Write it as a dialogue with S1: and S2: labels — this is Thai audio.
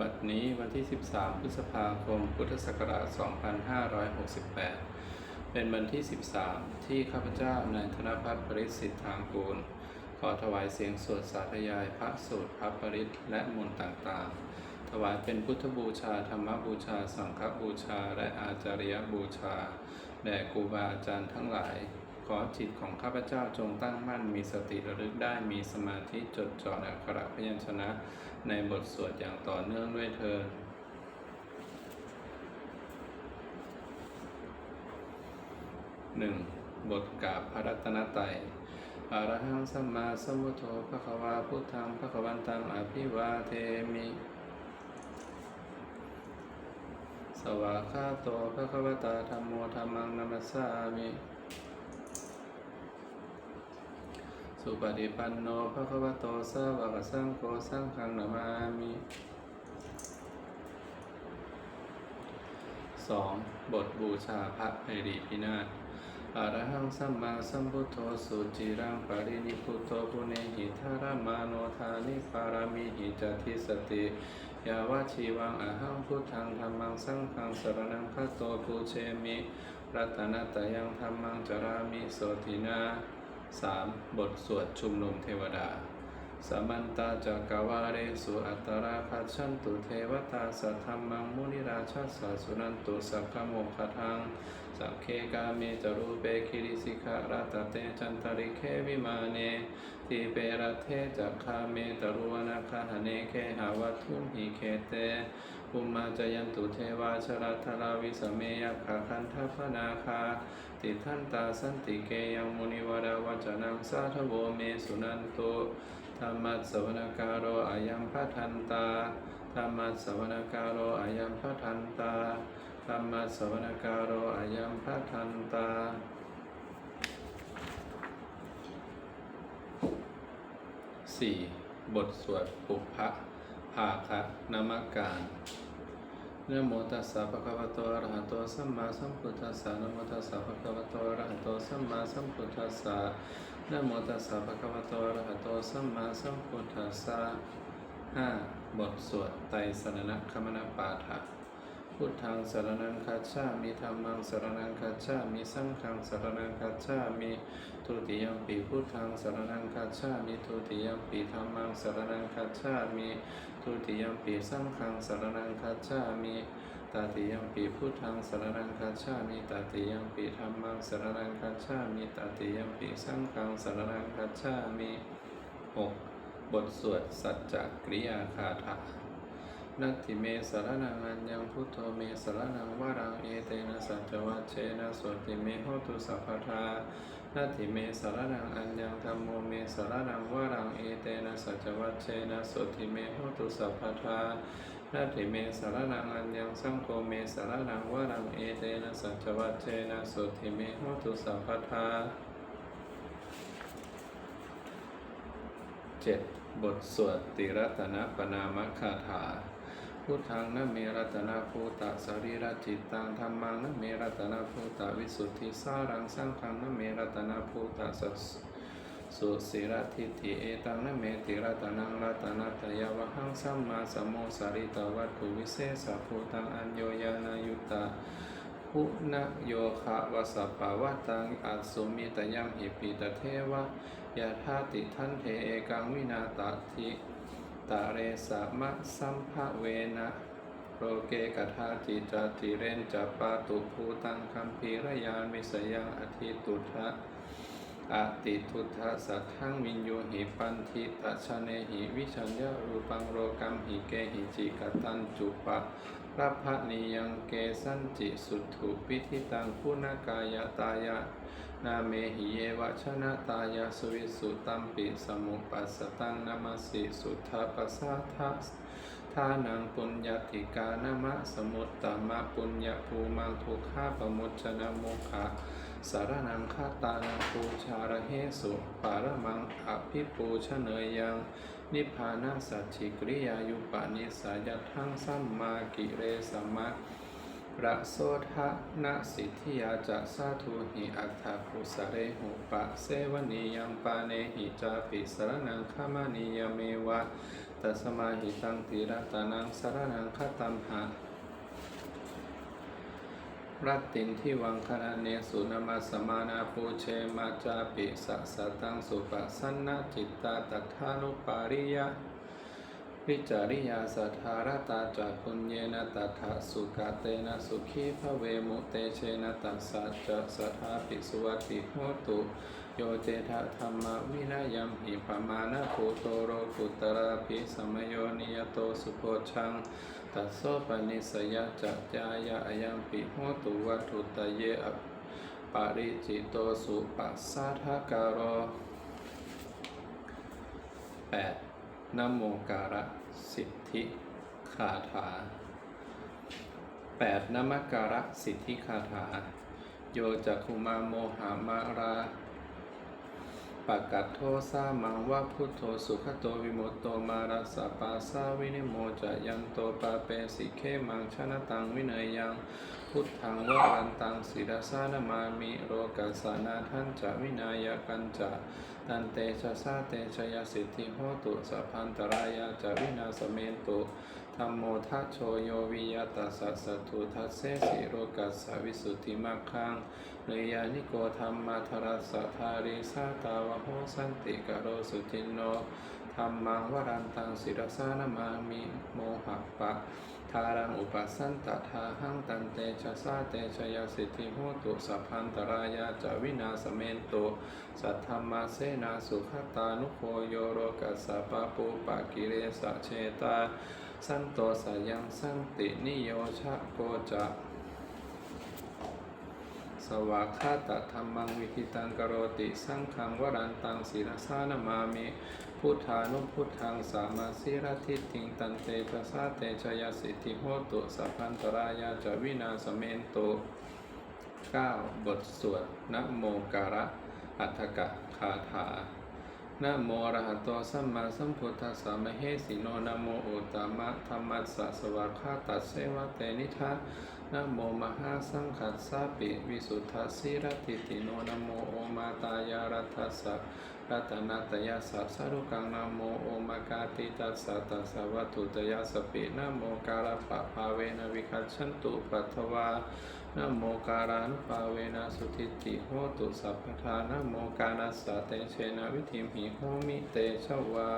S1: บัดนี้วันที่ 13 พฤษภาคม พุทธศักราช 2568 เป็นวันที่ 13 ที่ข้าพเจ้านายธนพัฒน์ปริสิทธิ์ทางกูล ขอถวายเสียงสวดสาธยายพระสูตรพระปริตและมนต์ต่างๆ ถวายเป็นพุทธบูชา ธรรมบูชา สังฆบูชา และอาจาริยบูชา แด่ครูบาอาจารย์ทั้งหลาย ขอจิตของข้าพเจ้าจงตั้งมั่นมีสติระลึกได้มีสมาธิจดจ่อในอักขระพยัญชนะ ในบทสวดอย่างต่อเนื่องด้วยเธอหนึ่งบทกาบพระรัตนตรัยอะระหังสัมมาสัมพุทโธภะควาพุทธังภะควันตังอภิวาเทมิ สวากขาโตภะควตาธัมโมธัมมังนัมสสามิ สุปฏิปันโนภะคะวะโตสาวกสังโฆสังฆังนามามิสองบทบูชาพระไพรีพินาศอะรหังสัมมาสัมพุทโธสุจิรังปรินิพุตโตปุเนหิทารามาโนทานิปารามิหิจติสติยาวาชีวังอะหังพุทธังธรรมังสังฆังสรนังคัตโตปูเชมิรัตนตยังธรรมังจารามิโสตินา 3. บทสวดชุมนุมเทวดา สมันตาจักวาเรสุอัตตราคัจฉันตุเทวตาสัทธรรมังมุนิราชาสาสุนันตุสัพพโมคทังสัพเคกาเมจรูเปคิริสิการาตเตจันตริเควิมาเนทีเปรเทจักคาเมตรุวนาคาหเนเคหาวัตถุมหิเคเตภูมิมาจยันตุเทวาชรัทราวิสเมยขาคันทัพนาคา ติทันตาสันติเกยังมุนิวราวัจนังสาธโวเมสุนันตุ ธรรมัสสวนการโรอายัมพัทันตาธรรมัสสวนการโรอายัมพัทันตาธรรมัสสวนการโรอายัมพัทันตาสี่บทสวดปุพพะภาคะนามการ นะโมตัสสะภะคะวะโตอะระหะโตสัมมาสัมพุทธัสสะนะโมตัสสะภะคะวะโตอะระหะโตสัมมาสัมพุทธัสสะนะโมตัสสะภะคะวะโตอะระหะโตสัมมาสัมพุทธัสสะห้าบทสวดไตรสรณคมนปาฐะ พุทธังสารณังคัจฉามิธัมมังสารณังคัจฉามิสังฆังสารณังคัจฉามิทุติยมปีพุทธังสารณังคัจฉามิทุติยมปีธรรมังสารณังคัจฉามิทุติยมปีสังฆังสารณังคัจฉามิตติยมปีพุทธังสารณังคัจฉามิตติยมปีธรรมังสารณังคัจฉามิตติยมปีสังฆังสารณังคัจฉามิหกบทสวดสัจจกริยาคาถา นัตถิเมสรนังอัญญังพุทโธเมสรนังวรังเอเตนะสัจจวัชเชนะสวติเมโหตุสัพพทานัตถิเมสรนังอัญญังธัมโมเมสรนังวรังเอเตนะสัจจวัชเชนะสวติเมโหตุสัพพทานัตถิเมสรนังอัญญังสังโฆเมสรนังวรังเอเตนะสัจจวัชเชนะสวติเมโหตุสัพพทาเจ็ดบทสวดติรัตนปนามคาถา พุทธังนเมรัตนาภูตะสรีระจิตตังธรรมังนเมรัตนาภูตะวิสุทธิสารังสังฆังนเมรัตนาภูตะสัสสุสิรทิฏฐิเอตังนเมติรัตนังรัตนาตยวหังสัมมาสัมโมสริตวัตถุวิเศษภูตังอัญโยยานายุตตาพุนโยคะวสปปาวะตังอัสุมิตยังหิปิตเทวะยะธาติทันเทเอกังวินาตทิ ตาเรสามะสัมภะเวนะโรเกกทาจิจติเรนจัปปาตุภูตังคัมภีรยานวิสยังอธิตุทะอาติทุทะสัทธังวินโยหิปันธิตัชเนหิวิชัญญารูปังโรกัมหิเกหิจิกตันจุปะรัพพนิยังเกสันจิสุถุปิธิตังคุณกายตายะ นาเมหิเยวะชนะตายาสวิสุตัมปิสมุปัสสตังนามาสิสุทธาปัสสะทัสทานังปุญญาติกานามะสมุตตมะปุญญาภูมังทุกขาปมุจนะโมขะสารนังคาตานังปูชาระเหสุปารมังอภิปูชเนยยัง นิพพานาสัจฉิกริยายุปานิสายทังสัมมากิเรสัมมา ระโสทะนะสิทธิยาจะสาธุหิอัตถคุสะเรหุปะเสวนียัมปาเนหิจาปิสรนังคามานิยเมวะตัสมาหิตังติรัตนังสรนังคตัมหะรัตตินที่วังคณะเนสุนามาสมานาปูเชมาจาปิสัสะตังสุปสันนจิตตาตัทานุปาริยะ วิจาริยาสัทธารตาจากปุญเยนะตัถะสุกาเตนะสุขีพระเวมุเตเชนะตัสสะจะสัทธาปิสุวัติโหตุโยเจทะธรรมวินายมหิปมานะภูโตโรกุตระปิสมโยนิยโตสุโพชังตัสโสปนิสยจัจจายะอายัมปิโหตุวัตถุตเยอปาริจิโตสุปัสสาทาการโแปด นโมการะสิทธิคาถาแปดนมการะสิทธิคาถา โยจักขุมาโมหามารา ปะกัดโทสามังว่าพุทโธสุขโตวิมุตโตมารัสะปาสาวินิโมจะยันโตปาเปสิเคมังชนะตังวิเนยยังพุทธังวะรันตังศิรสานามามิโรกัสานาทันจะวินายกันจะตันเตชะสาเตชยสิทธิโหตุสัพพันตรายาจะวินาสเมนตุ ธรรมโมทัชโชโยวิยตัสสะสัตุทัสเสสิโรกัสสวิสุทธิมัคคังเนยานิโกธรรมาทรัสสะทาริสาตาวะโหสันติกโรสุจินโนธรรมังวรันตังศิรสานามามิโมหะปะทารังอุปสันตทาหังตันเตชะสาเตชยสิทธิโหตุสัพพันตรายาจวินาสเมนตุสัทธรรมาเสนาสุขตานุโคโยโรกัสสะปะปุปะกิเรสะเชตา สันโตสายังสันตินิโยชะโกจะสวากขาตธรรมังวิคิตังกโรติสังขังวรันตังศีลสานามามิพุทธานุพุทธังสามาสิรทิฏฐิงตันเตชะสาเตชยสิทธิโหตุสัพพันตรายาจวินาสเมนโต 9. บทสวดนโมการะอัฏฐกะคาถา นะโมอระหะโตสัมมาสัมพุทธัสสะมะเหสีโนนะโมอุตตมะธรรมัสสะสวากขาตัสเสวะเตนิทานะโมมหาสังขัสสะปิวิสุทธัสสิรติติโนนะโมโอมาตายารัตถัสสะ รัตนัตยาสัพสรุกังนโมโอมากาติตัสสะตัสสะวัตุตยาสปินะโมการะปะภาเวนะวิคัชชันตุปัทวานโมการานุภาเวนะสุทิติโหตุสัพพทานะโมกานัสสะเตเชนะวิธิมหิโหมิเตชวา